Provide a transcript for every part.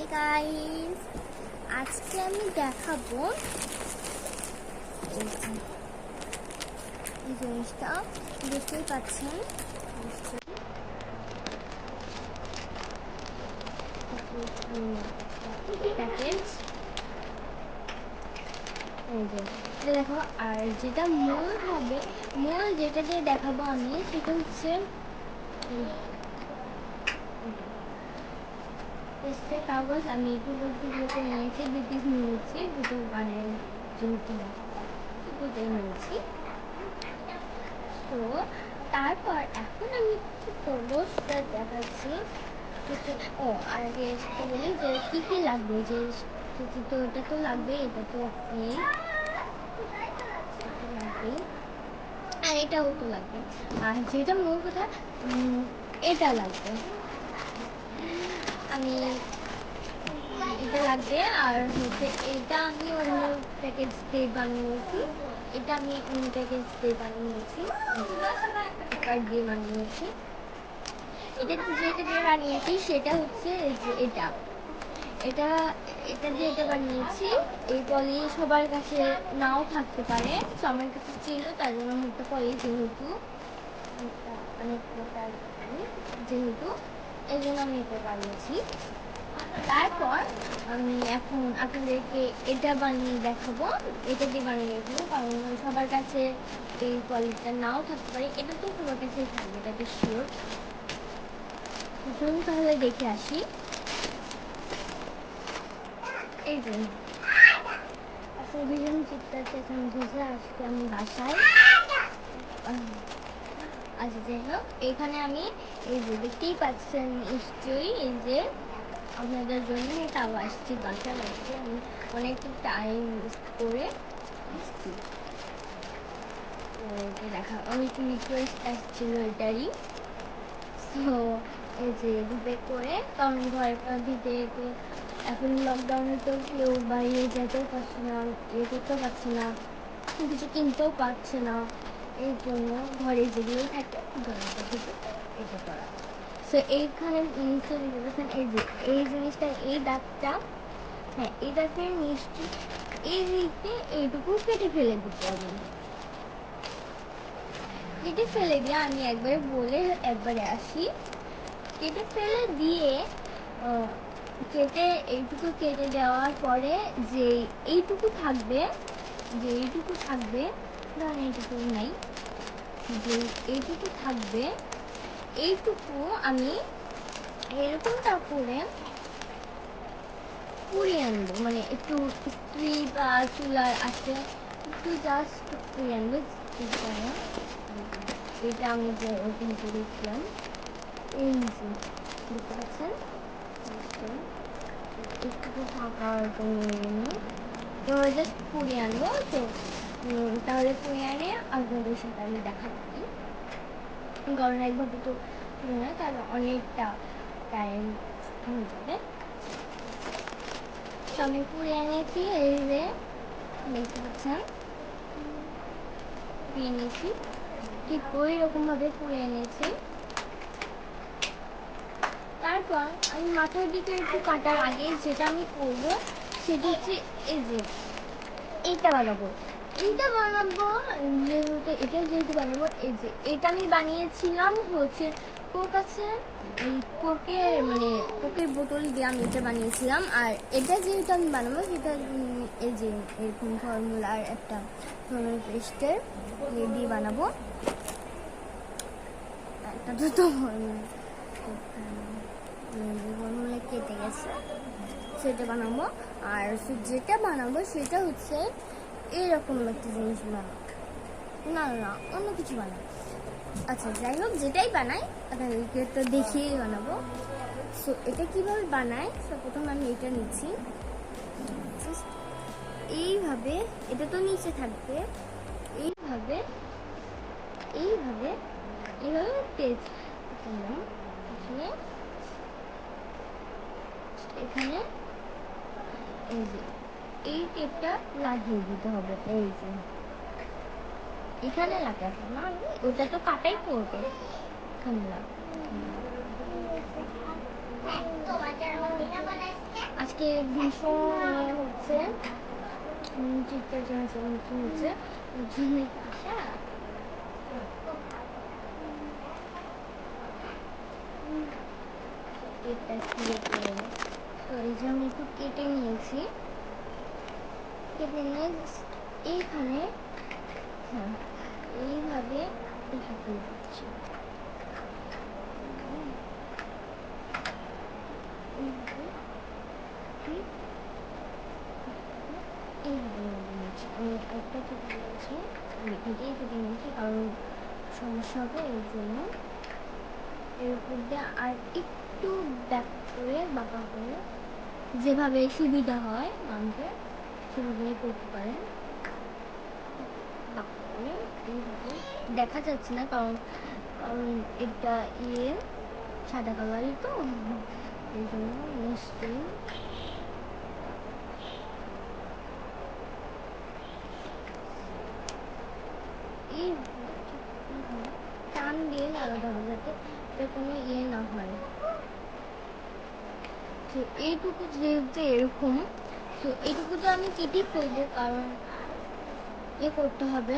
Hi guys আজকে আমি দেখাবো এই জিনিসটা। দেখতেই পাচ্ছেন? এই এটা দেখো, আর যেটা মূল হবে, মূল যেটা দিয়ে দেখাবো আমি, সেটা হচ্ছে পেস্টের কাগজ আমি এগুলো দুটোতে নিয়েছি দু পিস নিয়েছি দুটো মানে যেহেতু দুটোই নিয়েছি তো তারপর এখন আমি কি করব সেটা দেখাচ্ছি ও আগে সেটা বলি যে কী কী লাগবে যে তো এটা তো লাগবে এটা তো নেই আর এটাও তো লাগবে আর যেটা মূল কথা এটা লাগবে আমি এটা লাগবে, আর হচ্ছে এটা আমি অন্য প্যাকেজ দিয়ে বানিয়েছি। এটা আমি অন্য প্যাকেজ দিয়ে বানিয়েছি। কার্ড দিয়ে বানিয়েছি। এটা যেটা দিয়ে বানিয়েছি, সেটা হচ্ছে এটা। এটা এটা দিয়ে এটা বানিয়েছি। এই পলি সবার কাছে নাও থাকতে পারে। তো আমার কাছে ছিল, তার জন্য হতে পারি যেহেতু অনেক যেহেতু জন্য আমি এটা বানিয়েছি। তারপর আমি এখন আপনাদেরকে এটা বানিয়ে দেখাবো। এটা দিয়ে বানিয়ে দেখাবো কারণ সবার কাছে এই কোয়ালিটিটা নাও থাকতে পারে। এটা তো সবার কাছেই থাকবে, এটা তো শিওর চলুন তাহলে দেখে আসি। এই যে। আসলে ভীষণ চিৎকার চেঁচান বুঝে আজকে আমি বাসায় আচ্ছা যাই হোক, এখানে আমি এই যে দেখতেই নিশ্চয়ই। এই যে আপনাদের জন্য তাও আসছি বাসায় আসছি আমি অনেকটা টাইম করে আসছি। দেখা অনেক রিকোয়েস্ট আসছিল এটারই। তো এই যে এভাবে করে কারণ দিতে, তো এখন লকডাউনে তো কেউ বাইরে যেতেও পারছে না ইয়ে করতেও পারছে না, কিছু কিনতেও পারছে না। এই জন্য ঘরে যেগুলো থাকে ঘরের এটা করা সো এইখানে এই জিনিসটা, এই দাগটা হ্যাঁ এই দাগের নিচটি এই দিকে এইটুকু কেটে ফেলে দিতে হবে। কেটে ফেলে দিয়ে আমি একবার বলে, একবারে আসি। কেটে ফেলে দিয়ে কেটে, এইটুকু কেটে দেওয়ার পরে যে এইটুকু থাকবে, যে এইটুকু থাকবে, ধরেন এইটুকু নাই, যে এইটুকু থাকবে এইটুকু আমি এরকমটা করে পুড়িয়ে আনব মানে একটু স্ত্রী বা চুলার আছে, একটু জাস্ট পুড়িয়ে আনব। এটা আমি যে ওপেন করেছিলাম এই যে, দেখতে পাচ্ছেন। একটু ফাঁকার জন্য এবার জাস্ট পুড়িয়ে আনব তো তাহলে পুড়িয়ে আনে, আপনাদের সাথে আমি দেখাচ্ছি কারণ একভাবে তো পুড়ে না তাহলে অনেকটা টাইম হয়ে যাবে। আমি পুড়ে এনেছি, এই যে দেখতে পাচ্ছেন। এনেছি। ঠিক ওই রকমভাবে পুড়ে এনেছি। তারপর আমি মাথার দিকে একটু কাটার আগে যেটা আমি করব, সেটা হচ্ছে এই যে, এইটা বানাবো। এইটা বানাবো, যেহেতু, এটা যেহেতু বানাবো, এই যে, এটা আমি বানিয়েছিলাম হচ্ছে কোক আছে, এই কোকের মানে কোকের বোতল দিয়ে আমি এটা বানিয়েছিলাম। আর এটা যেহেতু আমি বানাবো, সেটা এই যে, এরকম ফর্মুলার একটা ফর্মুলা পেস্টের দিয়ে বানাবো। একটা তো ফর্মুলা। ফর্মুলা কেটে গেছে, সেটা বানাবো। আর যেটা বানাবো সেটা হচ্ছে এরকম একটা জিনিস বানাবো না না অন্য কিছু বানাবো আচ্ছা যাই হোক যেটাই বানাই, আপনাদেরকে তো দেখিয়েই বানাবো। সো এটা কীভাবে বানাই? প্রথম আমি এটা নিচ্ছি। এইভাবে, এটা তো নিচে থাকবে। এইভাবে এইভাবে এইভাবে পেজ দিয়ে এখানে, এই যে। এই টেপটা লাগিয়ে দিতে হবে। এই যে। এখানে লাগাতে না ওটা তো কাটাই পড়বে। এখানে আজকে ভীষণ ইয়ে হচ্ছে। উম, চিৎকার চেঁচামেচি হচ্ছে। আমি একটু কেটে নিয়েছি। কেটে নিয়ে এইখানে হ্যাঁ এইভাবে দিচ্ছি। একটা কেটে সমস্যা হবে জন্য। আর একটু বাঁকা করে যেভাবে সুবিধা হয় মানুষের সেভাবে করতে পারেন? দেখা যাচ্ছে না, কারণ এটা ইয়ে সাদা কালারই তো। এই জন্য নিশ্চয়ই। এইভাবে টান দিয়ে লাগাতে হবে যাতে কোনো ইয়ে না হয়। এইটুকু যেহেতু এরকম তো এইটুকু তো আমি কেটে ফেলব কারণ এ করতে হবে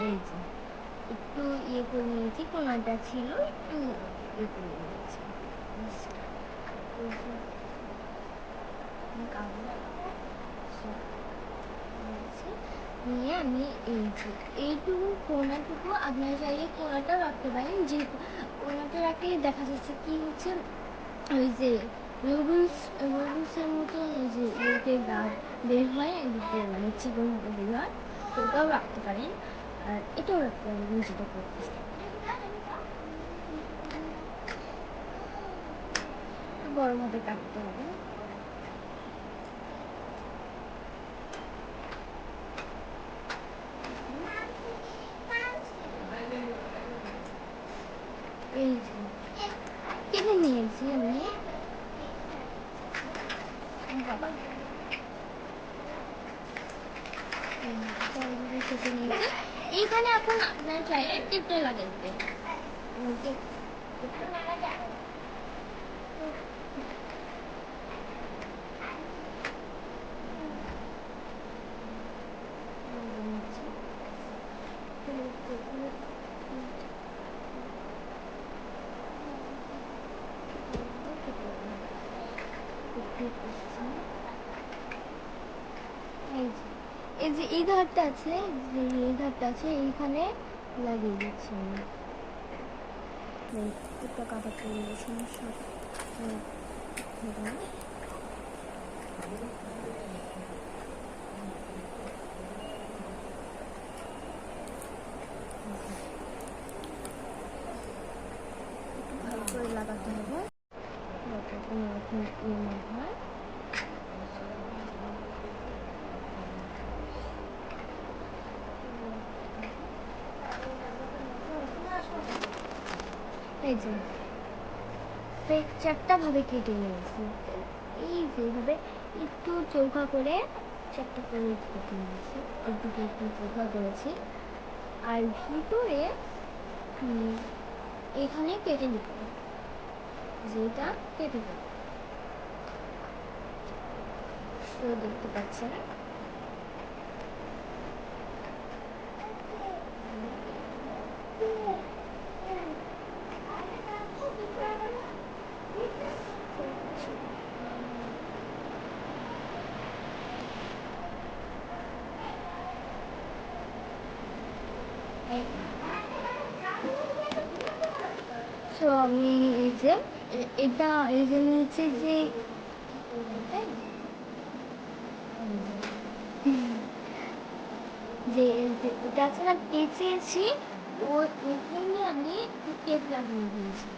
এই যে একটু ইয়ে করে নিয়েছি কোনাটা ছিল একটু ইয়ে করে নিয়েছি কাগজ। নিয়ে আমি এই এইটুকু কোনাটুকু আপনার চাইলে কোনাটা রাখতে পারেন যে কোনাটা রাখলে দেখা যাচ্ছে কি হচ্ছে ওই যে রুলস রুলসের মতন ওই যে গাছ বের হয় এদিকে মানে চিকন মতো বের হয় ওটাও রাখতে পারেন আর এটাও রাখতে পারেন যেটা করতেছি একটু বড়ভাবে কাটতে হবে এই যে কেটে নিয়েছি আমি এইখানে এখন আপনার চাইলে টিপটা লাগিয়ে দিতে এই যে এই ধারটা আছে, যে এই ধারটা আছে, এইখানে লাগিয়ে দিচ্ছি আমি। একটা কাটা করে ভালো করে লাগাতে হবে। এই যে এই চারটা ভাবে কেটে নিয়েছি। এই যেভাবে একটু চৌকা করে চারটা করে কেটে নিয়েছি। একদিকে একটু চৌকা করেছি। আর ভিতরে এখানে কেটে নিতে হবে যেটা কেটে দেবো দেখতে পাচ্ছেন তো আমি এই যে, এটা এই যে নিচে যে যে এটা আছে না পেঁচিয়েছি ও ওখানে আমি টেপ লাগিয়ে দিয়েছি।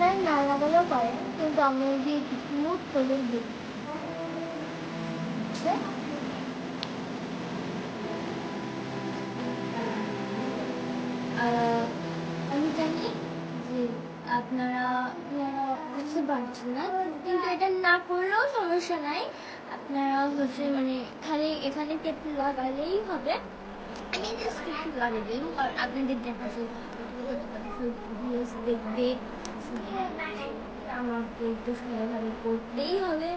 না লাগালেও পারেন কিন্তু আমি যে স্মুথ করে দিই। পারছেন না। কিন্তু এটা না করলেও সমস্যা নাই। আপনারা হচ্ছে মানে খালি এখানে টেপ লাগালেই হবে। আপনাদের দেখবে। আমাকে একটু সুন্দরভাবে করতেই হবে।